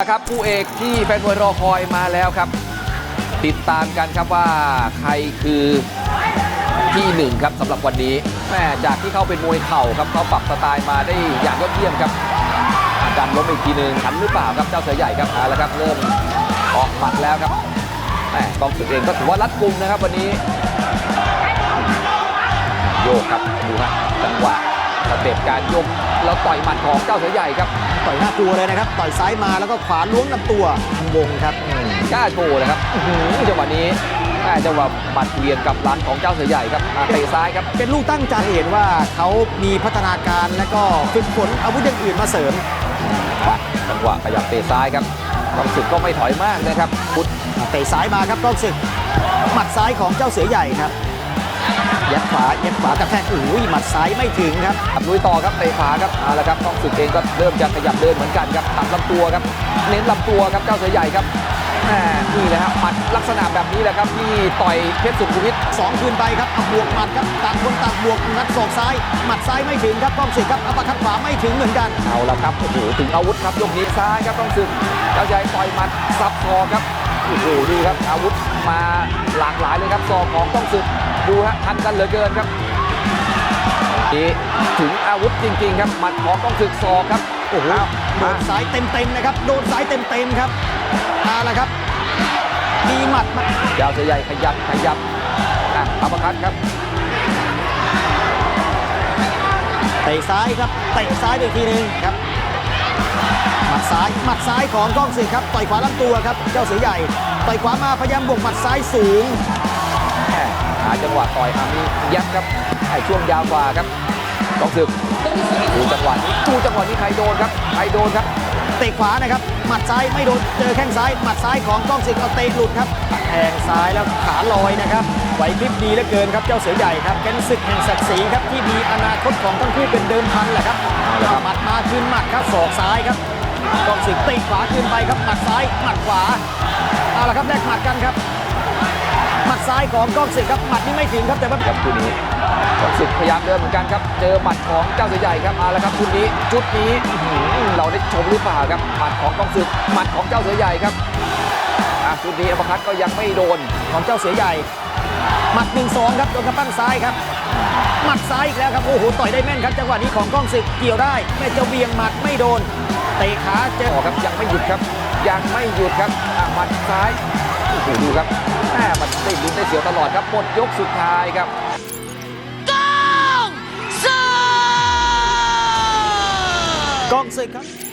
นะครับคู่เอกที่แฟนมวยรอคอยมาแล้วครับ ติดตามกันครับว่าใครคือที่หนึ่งครับสำหรับวันนี้แม่จากที่เขาเป็นมวยเข่าครับเขาปรับสไตล์มาได้อย่างยอดเยี่ยมครับอะดันล้มอีกทีหนึ่งทันหรือเปล่าครับเจ้าเสือใหญ่ครับเอาละครับเริ่มออกหมัดแล้วครับแม่กองศึกเองก็ถือว่ารัดกุมนะครับวันนี้ โยกครับดูฮะจังหวะ สเต็ปการยกแล้วต่อยหมัดของเจ้าเสือใหญ่ครับ ต่อยหน้ากลัวเลยนะครับ ต่อยซ้ายมาแล้วก็ขวาล้วงลำตัววงครับกล้าโชว์นะครับอื้อหือจังหวะนี้แม่จังหวะหมัดเวียนกับร้านของเจ้าเสือใหญ่ครับอะเตะซ้ายครับ เป็นลูกตั้งใจเห็นว่าเขามีพัฒนาการและก็ฝึกฝนอาวุธอย่างอื่นมาเสริมจังหวะขยับเตะซ้ายครับต้องศึกก็ไม่ถอยมากนะครับพุทธเตะซ้ายมาครับกล้องศึกหมัดซ้ายของเจ้าเสือใหญ่ครับ ยัดขวายัดขวากระแทกอุ้ยหมัดซ้ายไม่ถึงครับขับลุยต่อครับเตะขวาครับเอาละครับต้องศึกเองก็เริ่มจะขยับเดินเหมือนกันครับตัดลำตัวครับ เน้นลำตัวครับเจ้าเสือใหญ่ครับแหม่นี่แหละครับหมัดลักษณะแบบนี้แหละครับที่ต่อยเพชรสุขุมวิทสองคืนไปครับเอาบวกหมัดครับต่างคนต่างบวกงัดศอกซ้าย หมัดซ้ายไม่ถึงครับกล้องศึกครับอัปเปอร์คัดขวาไม่ถึงเหมือนกันเอาละครับโอ้โหถึงอาวุธครับยกนี้ซ้ายครับต้องศึกเจ้าใหญ่ต่อยหมัดซับคอครับโอ้โหดูครับอาวุธมาหลากหลายเลยครับซอกของต้องศึกดูฮะทันกันเหลือเกินครับนี่ถึงอาวุธจริง ๆ ครับหมัดของต้องศึกซอกครับโอ้โหเอาโดมานซ้ายเต็มๆนะครับโดนซ้ายเต็มๆครับเอาละครับมีหมัดมาเจ้าเสือใหญ่ขยับขยับอะอัปเปอร์คัตครับเตะซ้ายครับเตะซ้ายไปอีกทีหนึงครับหมัดซ้ายหมัดซ้ายของกล้องศึกครับต่อยขวาลำตัวครับเจ้าเสือใหญ่ต่อยขวามาพยายามบวกหมัดซ้ายสูง ต่อยอามียัดครับไอช่วงยาวกว่าครับต้องศึกดูจังหวะนี้ดูจังหวะนี้ใครโดนครับใครโดนครับ เตะขวานะครับหมัดซ้ายไม่โดนเจอแข้งซ้ายหมัดซ้ายของกล้องศึกเอาเตะหลุดครับแทงซ้ายแล้วขาลอยนะครับไหวพริบดีเหลือเกินครับเจ้าเสือใหญ่ครับเป็นศึกแห่งศักดิ์ศรีครับที่มีอนาคตของทั้งคู่เป็นเดิมพันแหละครับเละครับหมัดมาคืนหมัดครับศอกซ้ายครับกล้องศึกเตะขวาคืนไปครับหมัดซ้ายหมัดขวาเอาละครับแลกหมัดกันครับ ซ้ายของกล้องศึกครับหมัดนี่ไม่ถึงครับแต่ว่าครับคู่นี้ต้องศึกพยายามเดินเหมือนกันครับ เจอหมัดของเจ้าเสือใหญ่ครับเอาละครับชุดนี้ชุดนี้เราได้ชมหรือเปล่าครับหมัดของต้องศึกหมัดของเจ้าเสือใหญ่ครับอะชุดนี้อัปคัตก็ยังไม่โดนของเจ้าเสือใหญ่หมัดหนึ่งสองครับโดนกระปั้งซ้ายครับหมัดซ้ายอีกแล้วครับโอ้โหต่อยได้แม่นครับจังหวะนี้ของกล้องศึกเกี่ยวได้แม่เจ้าเบียงหมัดไม่โดนเตะขาเจอต่อครับยังไม่หยุดครับ ยังไม่หยุดครับหมัดซ้ายโอ้โหดูครับ ลุ้นได้เสียวตลอดครับหมดยกสุดท้ายครับกล้องศึกครับ